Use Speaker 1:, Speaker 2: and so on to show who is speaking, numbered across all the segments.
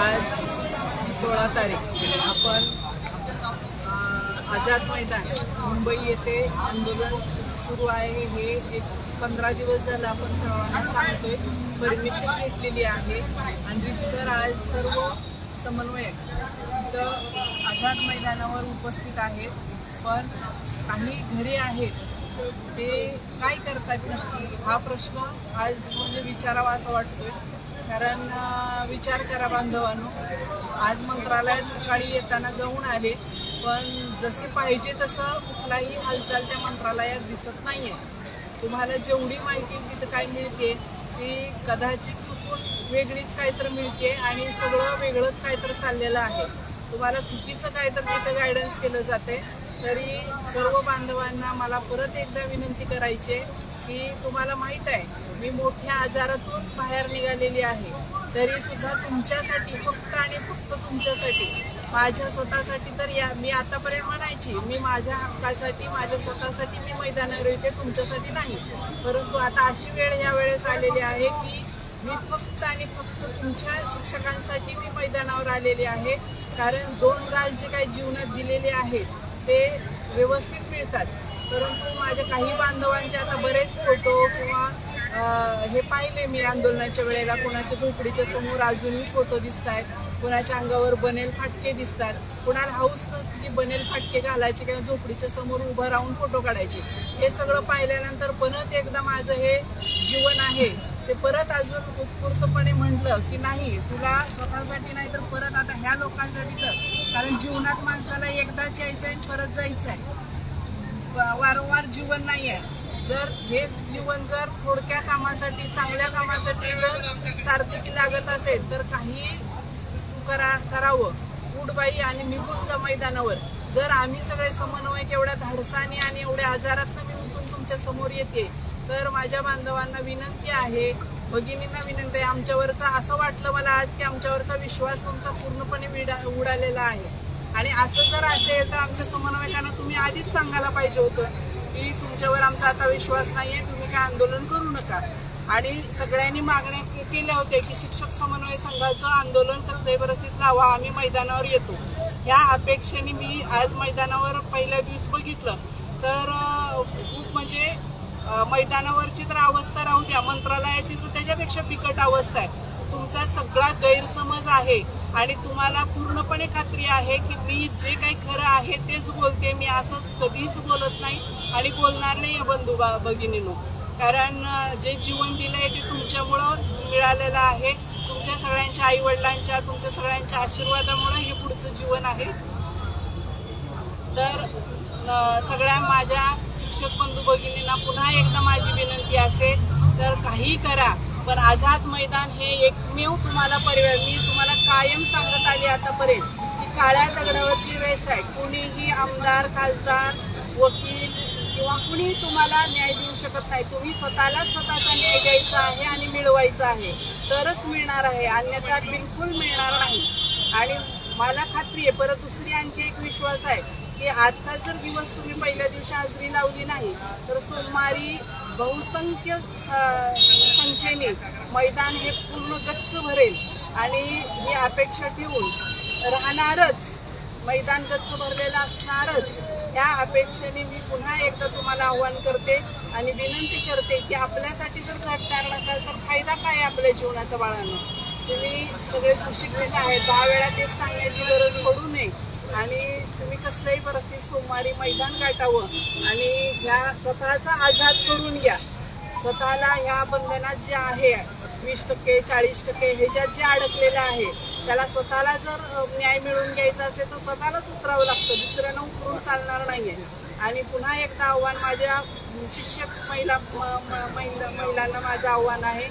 Speaker 1: आज सोळा तारीख. आपण आझाद मैदान मुंबई येथे आंदोलन सुरू आहे. हे एक पंधरा दिवस झालं आपण सर्वांना सांगतोय. परमिशन घेतलेली आहे. आणि सर आज सर्व समन्वयक इथं आझाद मैदानावर उपस्थित आहेत. पण काही घरी आहेत. ते काय करतात नक्की? हा प्रश्न आज म्हणजे विचारावा असा वाटतोय. कारण विचार करा बांधवांनो. आज मंत्रालयात सकाळी येताना जाऊन आले पण जसे पाहिजे तसं कुठलाही हालचाल त्या मंत्रालयात दिसत नाही आहे तुम्हाला जेवढी माहिती तिथं काय मिळते ती कदाचित चुकून वेगळीच काहीतरी मिळते आणि सगळं वेगळंच काहीतरी चाललेलं आहे. तुम्हाला चुकीचं काहीतरी तिथं गायडन्स केलं जाते तरी सर्व बांधवांना मला परत एकदा विनंती करायची आहे की तुम्हाला माहीत आहे मी मोठ्या आजारातून बाहेर निघालेली आहे. तरी सुद्धा तुमच्यासाठी फक्त आणि फक्त तुमच्यासाठी माझ्या स्वतःसाठी तर या मी आतापर्यंत म्हणायची मी माझ्या हक्कासाठी माझ्या स्वतःसाठी मी मैदानावर येते तुमच्यासाठी नाही. परंतु आता अशी वेळ ह्या वेळेस आलेली आहे की मी फक्त आणि फक्त तुमच्या शिक्षकांसाठी मी मैदानावर आलेली आहे. कारण दोन गाज जे काही जीवनात दिलेले आहेत ते व्यवस्थित मिळतात. परंतु माझ्या काही बांधवांचे आता बरेच फोटो किंवा हे पाहिले मी आंदोलनाच्या वेळेला. कोणाच्या झोपडीच्या समोर अजूनही फोटो दिसत आहेत कोणाच्या अंगावर बनेल फाटके दिसतात. कोणाला हाऊस नसते की बनेल फाटके घालायचे किंवा झोपडीच्या समोर उभं राहून फोटो काढायचे. हे सगळं पाहिल्यानंतर परत एकदा माझं हे जीवन आहे. ते परत अजून उत्स्फूर्तपणे म्हटलं की नाही तुला स्वतःसाठी नाही तर परत आता ह्या लोकांसाठी तर. कारण जीवनात माणसाला एकदाच यायचं आहे आणि परत जायचं आहे वारंवार जीवन नाही आहे जर हेच जीवन जर थोडक्या कामासाठी चांगल्या कामासाठी जर सार्थकी लागत असेल तर काही करा करावं. उडबाई आणि निघूनच्या मैदानावर. जर आम्ही सगळे समन्वयक एवढ्या धाडसाने आणि एवढ्या आजारातनं मी उठून तुमच्यासमोर येते तर माझ्या बांधवांना विनंती आहे भगिनींना विनंती आहे आमच्यावरचा असं वाटलं मला आज की आमच्यावरचा विश्वास तुमचा पूर्णपणे विडा उडालेला आहे. आणि असं जर असेल तर आमच्या समन्वयकांना तुम्ही आधीच सांगायला पाहिजे होतं. की तुमच्यावर आमचा आता विश्वास नाहीये तुम्ही काय आंदोलन करू नका. आणि सगळ्यांनी मागण्या केल्या होत्या की शिक्षक समन्वय संघाचं आंदोलन कसल्याही परिस्थितीत लावा आम्ही मैदानावर येतो. ह्या अपेक्षेने मी आज मैदानावर पहिल्या दिवस बघितलं. तर खूप म्हणजे मैदानावरची तर अवस्था राहू द्या मंत्रालयाची तर त्याच्यापेक्षा बिकट अवस्था आहे. तुमचा सगळा गैरसमज आहे आणि तुम्हाला पूर्णपणे खात्री आहे की मी जे काही खरं आहे तेच बोलते. मी असंच कधीच बोलत नाही आणि बोलणार नाही बंधू बा- भगिनीनो. कारण जे जीवन दिलं आहे ते तुमच्यामुळं मिळालेलं आहे. तुमच्या सगळ्यांच्या आईवडिलांच्या तुमच्या सगळ्यांच्या आशीर्वादामुळं हे पुढचं जीवन आहे. तर सगळ्या माझ्या शिक्षक बंधू भगिनींना पुन्हा एकदा माझी विनंती असेल तर काही करा. पण आझाद मैदान हे एकमेव तुम्हाला पर्याय मी तुम्हाला कायम सांगत आली आतापर्यंत की काळ्या दगडावरची रेष आहे. कुणीही आमदार खासदार वकील किंवा कुणी तुम्हाला न्याय देऊ शकत नाही. तुम्ही स्वतःला स्वतःचा न्याय द्यायचा आहे आणि मिळवायचा आहे. तरच मिळणार आहे. अन्यथा बिलकुल मिळणार नाही. आणि मला खात्री आहे परत दुसरी आणखी एक विश्वास आहे. की आजचा जर दिवस तुम्ही पहिल्या दिवशी हाजरी लावली नाही तर सोमवारी बहुसंख्य संख्येने मैदान हे पूर्ण गच्च भरेल आणि ही अपेक्षा ठेवून राहणारच मैदान गच्च भरलेलं असणारच या अपेक्षेने मी पुन्हा एकदा तुम्हाला आव्हान करते आणि विनंती करते की आपल्यासाठी जर झटणार नसाल तर फायदा काय आहे आपल्या जीवनाचा बाळांना? तुम्ही सगळे सुशिक्षित आहेत दहा वेळा तेच सांगण्याची गरज पडू नये आणि तुम्ही कसल्याही परिस्थितीत सोमवारी मैदान गाठावं आणि ह्या स्वतःचा आझाद करून घ्या. स्वतःला ह्या बंधनात जे आहे वीस टक्के चाळीस टक्के ह्याच्यात जे अडकलेलं आहे त्याला स्वतःला जर न्याय मिळवून घ्यायचा असेल तर स्वतःलाच उतरावं लागतं. दुसऱ्यानं उतरून चालणार नाहीये. आणि पुन्हा एकदा आव्हान माझ्या शिक्षक महिला म- म- महिला महिलांना माझं आव्हान आहे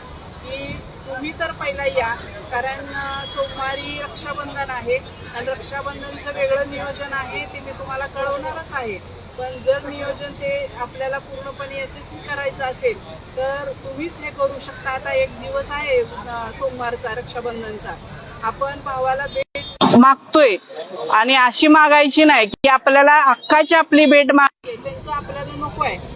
Speaker 1: की तुम्ही तर पहिला या कारण सोमवारी रक्षाबंधन आहे आणि रक्षाबंधनचं वेगळं नियोजन आहे ते मी तुम्हाला कळवणारच आहे. पण जर नियोजन ते आपल्याला पूर्णपणे यशस्वी करायचं असेल तर तुम्हीच हे करू शकता. आता एक दिवस आहे सोमवारचा रक्षाबंधनचा. आपण भावाला भेट मागतोय आणि अशी मागायची नाही की आपल्याला हक्काची आपली भेट माग त्यांचं आपल्याला नको आहे.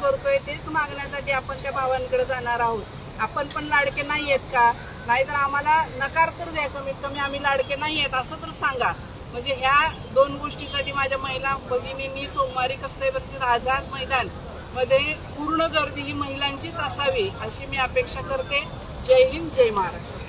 Speaker 1: करतोय तेच मागण्यासाठी आपण त्या भावांकडे जाणार आहोत. आपण पण लाडके नाही आहेत का? नाहीतर आम्हाला नकार तर द्या कमीत कमी आम्ही लाडके नाही आहेत असं तर सांगा. म्हणजे ह्या दोन गोष्टीसाठी माझ्या महिला भगिनींनी सोमवारी कसले परिस्थिती आझाद मैदानमध्ये पूर्ण गर्दी ही महिलांचीच असावी अशी मी अपेक्षा करते. जय हिंद जय महाराष्ट्र.